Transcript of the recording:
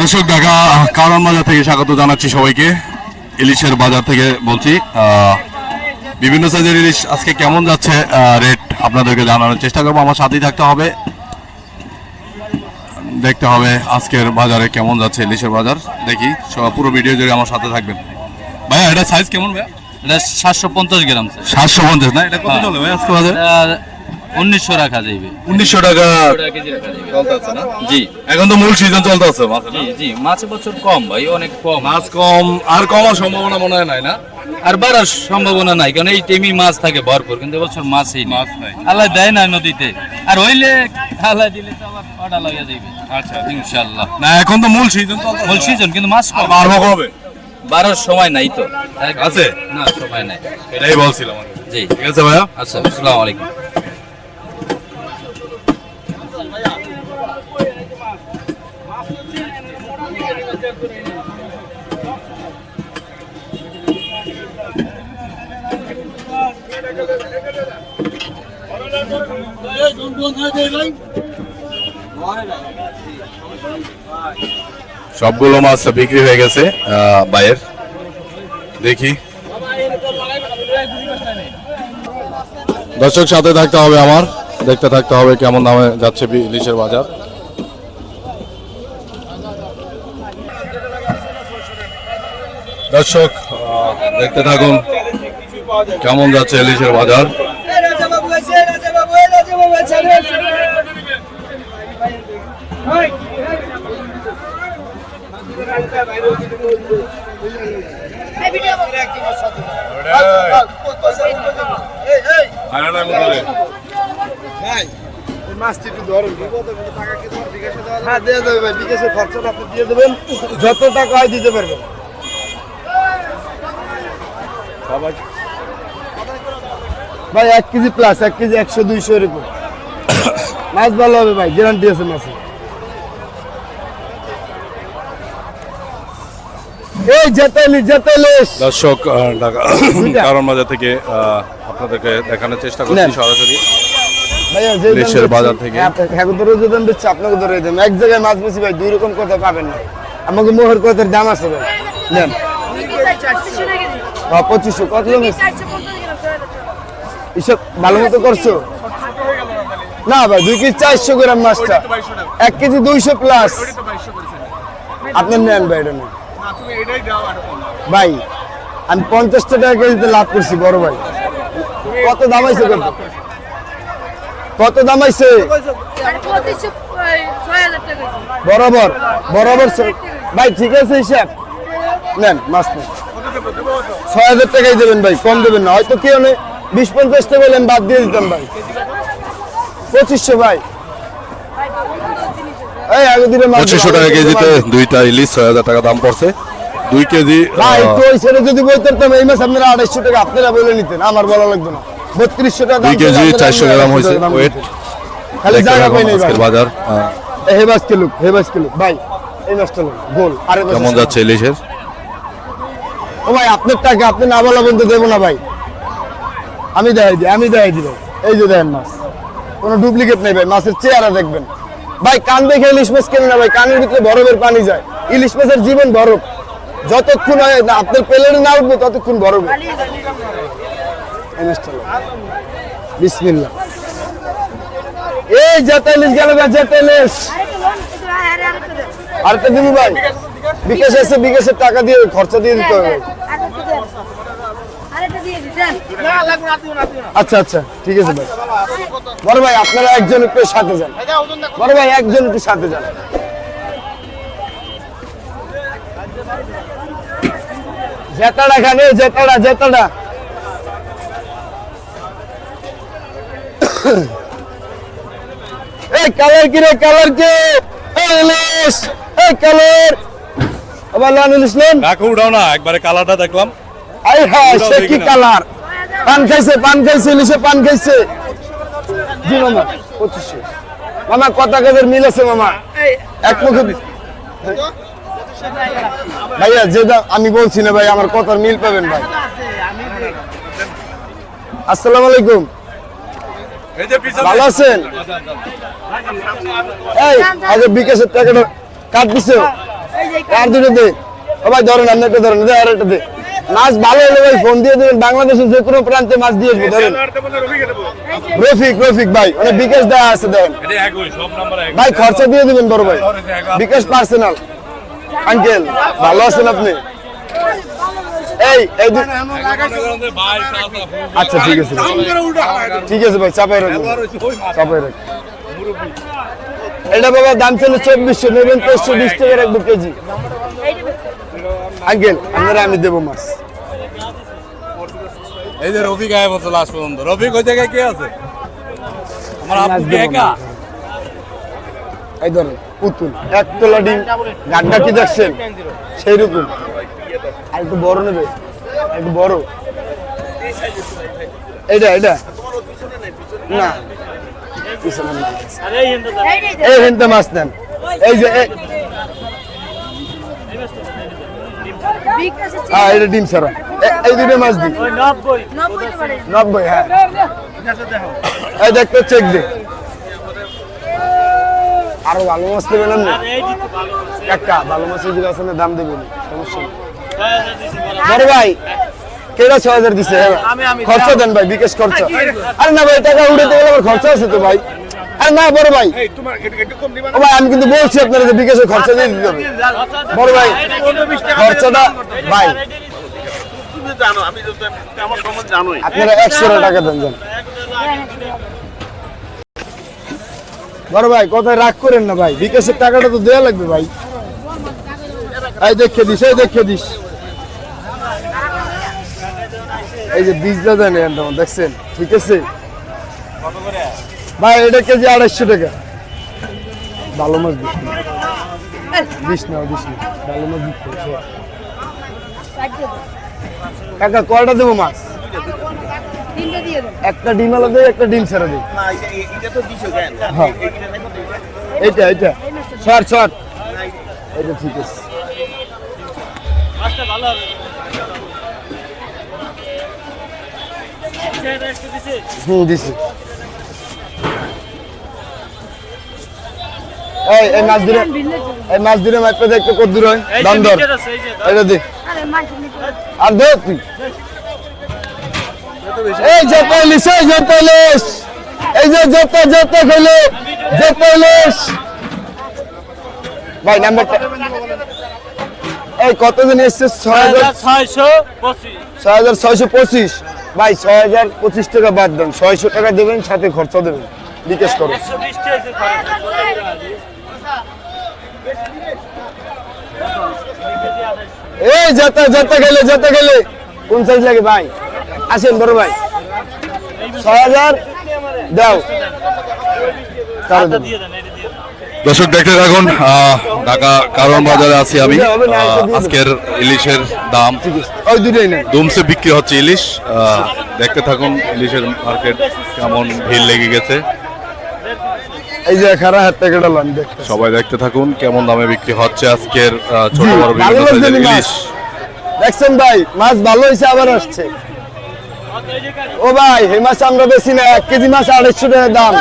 দর্শক, ঢাকা কারণ বাজার থেকে স্বাগত জানাচ্ছি সবাইকে। ইলিশের বাজার থেকে বলছি বিভিন্ন সাইজের ইলিশ আজকে কেমন যাচ্ছে রেট আপনাদেরকে জানানোর চেষ্টা করব। আমার সাথেই থাকতে হবে, দেখতে হবে আজকের বাজারে কেমন যাচ্ছে ইলিশের বাজার। দেখি পুরো ভিডিও জুড়ে আমার সাথে থাকবেন। ভাইয়া, এটা সাইজ কেমন ভাইয়া? এটা সাতশো পঞ্চাশ গ্রাম সাতশো পঞ্চাশ না? এটা কত চলে ভাই? আজকে বাজারে? উনিশশো রাখা যাইবে। উনিশশো টাকা। জি। এখন তো মূল সিজন চলতে আছে জি জি। মাছ বছর কম ভাই অনেক কম। মাছ কম আর কমার সম্ভাবনা মনে হয় নাই না? আর বাড়ার সম্ভাবনা নাই কারণ এই টেমি মাছ থাকে ভরপুর কিন্তু এবছর মাছই মাছ নাই। আল্লাহ দেয় না নদীতে। আর হইলে আল্লাহ দিলে তো আবার অর্ডার লাগিয়ে যাইবে। আচ্ছা। ইনশাল্লাহ না এখন তো মূল সিজন মূল সিজন কিন্তু মাছ কম। বাড়বো কবে বাড়ার সময় নাই তো। আছে? না সময় নাই। এটাই বলছিলাম জি। ঠিক আছে ভাইয়া? আচ্ছা আসসালামু আলাইকুম। সবগুলো মাছ বিক্রি হয়ে গেছে বাইয়ের দেখি। দর্শক সাথে থাকতে হবে আমার দেখতে থাকতে হবে কেমন দামে যাচ্ছে ইলিশের বাজার। দর্শক দেখতে থাকুন কেমন যাচ্ছে ইলিশের বাজার রাজা বাবু আছে রাজা বাবু রাজা বাবু আছে হ্যাঁ দিয়ে দেবে ভাই বিকাশের খরচাটা আপনি দিয়ে দেবেন যত টাকা হয় দিতে পারবেন ভাই, এক কেজি প্লাস এক কেজি একশো দুইশো এরকম। মাছ ভালো হবে ভাই গ্যারান্টি আছে মাছে এই জেতাইলি জেতাইলিস দর্শক ঢাকা কারণ বাজার থেকে আহ, আপনাদেরকে দেখানোর চেষ্টা করছি সরাসরি। ভাইয়া যে দেশের বাজার থেকে। হ্যাঁ, আপনাকে- হ্যাঁ ধরে আপনাকে ধরে দেন এক জায়গায় মাছ বেশি ভাই দুই রকম কথা পাবেন না। আমাকে মোহর কথার দাম আছে ভাই। নেন। হ্যাঁ, পঁচিশশো কত এসব ভালো মতো করছ? না ভাই দুই কেজি চারশো গ্রাম মাছটা। এক কেজি দুইশো প্লাস আপনার নেন ভাই এটা নেন। ভাই, আমি পঞ্চাশটা টাকা কেজিতে লাভ করছি, বড় ভাই। কত দাম আইছে কত? দাম আইছে বরাবর বরাবর ভাই, ঠিক আছে, হিসাব। নেন, মাছ নেন। ছয় হাজার টাকাই দেবেন ভাই, কম দেবেন না। হয়তো কেউ নেই। বিশ পঞ্চাশ টাকা বললেন, বাদ দিয়ে দিতাম ভাই। পঁচিশশো ভাই। পঁচিশশো টাকা কেজিতে দুইটা ইলিশ ছয় হাজার টাকা দাম পড়ছে। দুই কেজি যদি বলতেন এই মাছ আপনারা আড়াইশো টাকা আপনারা বলে নিতেন আমার বলা লাগতো না। বত্রিশশো টাকা দুই কেজি চারশো গ্রাম হয়েছে। 400 দাম ওয়েট খালি জায়গা পাই নাই বাজার হেবাস কিলো হেবাস কিলো ভাই এই মাছটা গোল আরে কেমন যাচ্ছে ইলিশের? ও ভাই আপনার টাকা আপনি না বলা বলতে দেবো না ভাই। আমি দেখাই দিই আমি দেখাই দিই এই যে দেখেন মাছ। কোনো ডুপ্লিকেট নেই ভাই মাছের চেহারা দেখবেন। ভাই, কান দেখে ইলিশ মাছ কেন না ভাই? কানের ভিতরে বরফের পানি যায়। ইলিশ মাছের জীবন বরফ। যতক্ষণ হয়, না, আপনার প্লেটে না উঠবে, ততক্ষণ বরফ। বিসমিল্লাহ। এই জেতা আরেকটা ভাই। বিকাশ আছে, বিকাশের টাকা দিয়ে খরচা দিয়ে দিতে হবে। আচ্ছা আচ্ছা ঠিক আছে ভাই। বড় ভাই আপনারা একজন একটু সাথে যান। বড় ভাই একজন একটু সাথে যান। জেতাড়া খানে জেতাড়া জেতাড়া। এই কালার কি রে কালার কি? এই ইলিশ এই কালার। আবার লান ইলিশ নেন। রাখো উঠাও না একবারে কালারটা দেখলাম। আই হ্যাঁ উড়াও সে কি কালার? পান খাইছে পান খাইছে ইলিশে পান খাইছে। জি মামা পঁচিশশো। মামা কত কাজের মিল আছে মামা? এক মুখে ভাইয়া যে দাম আমি বলছি না ভাই আমার কথার মিল পাবেন ভাই? আসসালামু আলাইকুম। ভালো আছেন? এই আগে বিকাশের টাকাটা কাট দিছে। আর দুটো দে। ও ভাই ধরেন আপনি একটা ধরেন দে আর একটা দে। মাছ ভালো হলে ভাই ফোন দিয়ে দেবেন বাংলাদেশের যে কোনো প্রান্তে মাছ দিয়ে আসব ধরেন। রফিক রফিক ভাই মানে বিকাশ দেওয়া আছে দেন ভাই খরচা দিয়ে দেবেন বড় ভাই। বিকাশ পার্সোনাল। আঙ্কেল ভালো আছেন আপনি? এই এই আচ্ছা ঠিক আছে ঠিক আছে। ভাই চাপাই রাখুন। চাপাই রাখুন। এটা বাবা দাম ছিল চব্বিশশো নেবেন তেইশশো বিশ টাকা রাখব কেজি। আঙ্কেল আপনারা আমি দেবো মাছ। এই যে রফিক আয় বলছে লাস্ট পর্যন্ত। রফিক ওই জায়গায় কে আছে? আমার মাছ আপু কি দেবো একা? এই ধরেন পুতুল। এক তোলা ডিম গাড্ডা কি দেখছেন? সেই রকম আর একটু বড় নেবে? একটু বড়? এইটা এটা না। এই হেনতে মাছ। নেন। এই যে এই- হ্যাঁ এটা ডিম ছাড়া। এই দুটো মাছ দিন নব্বই। হ্যাঁ। এই দেখতে চেক দে। আরও ভালো মাছ দেবেন না কাকা ভালো মাছের যদি আছে না দাম দেবেন। সমস্যা নেই। বড় ভাই কেটা ছয় হাজার দিছে? খরচা দেন ভাই বিকাশ খরচা। আরে না ভাই টাকা উড়ে গেলে আমার খরচা আছে তো ভাই। আরে না বড় ভাই। ভাই আমি কিন্তু বলছি আপনারা যে বিকাশের খরচা দিয়ে দিতে হবে। বড় ভাই খরচাটা ভাই। আপনারা একশো টাকা দেন যান। বড় ভাই কথায় রাগ করেন না ভাই। বিকাশের টাকাটা তো দেওয়া লাগবে ভাই। এই দেখে দিস এই দেখে দিস। এই যে বীজটা দেন দেখছেন? ঠিক আছে? ভাই, এটা কেজি আড়াইশো টাকা। ভালো মাছ দিস না। দিস না ভালো মাছ না। কাকা, কয়টা দেবো মাছ? একটা ডিম আলাদা দেয়, একটা ডিম ছাড়া দেয়। হ্যাঁ। এইটা এইটা। শর্ট শর্ট এটা ঠিক আছে। হুম, দিছি। এই এই মাছ দিলে এই মাছ দিলে মাছ পেতে একটু কত দূর হয় দাম দর এটা দে। আর দে তুই। এই যে পলিশ এই যে পলিশ এই যে যত যত খেলো। যে পলিশ ভাই নাম্বারটা। এই কতদিন এসছে? ছয় হাজার ছয়শো ছয় হাজার ছয়শো পঁচিশ। ভাই ছয় হাজার পঁচিশ টাকা বাদ দেন। ছয়শো টাকা দেবেন সাথে খরচা দেবেন। বিকাশ করো। এই যেতে যেতে গেলে যেতে গেলে। কোন সাইজ লাগে ভাই? আসেন বড় ভাই। ছয় হাজার? দাও। দর্শক দেখতে থাকুন ঢাকা কারণ বাজারে আছি আমি। আজকের ইলিশের দাম। ওই দুটোই দুমসে বিক্রি হচ্ছে ইলিশ। আহ, দেখতে থাকুন ইলিশের মার্কেট কেমন ভিড় লেগে গেছে। এই যে খারা হাত থেকে ডালাম দেখতে সবাই দেখতে থাকুন কেমন দামে বিক্রি হচ্ছে আজকের আহ, ছোট বড় বিভিন্ন সাইজের ইলিশ। দেখছেন ভাই মাছ ভালো হয়েছে আবার আসছে। ও ভাই এই মাছ আমরা বেশি না এক কেজি মাছ আড়াইশো টাকা দাম।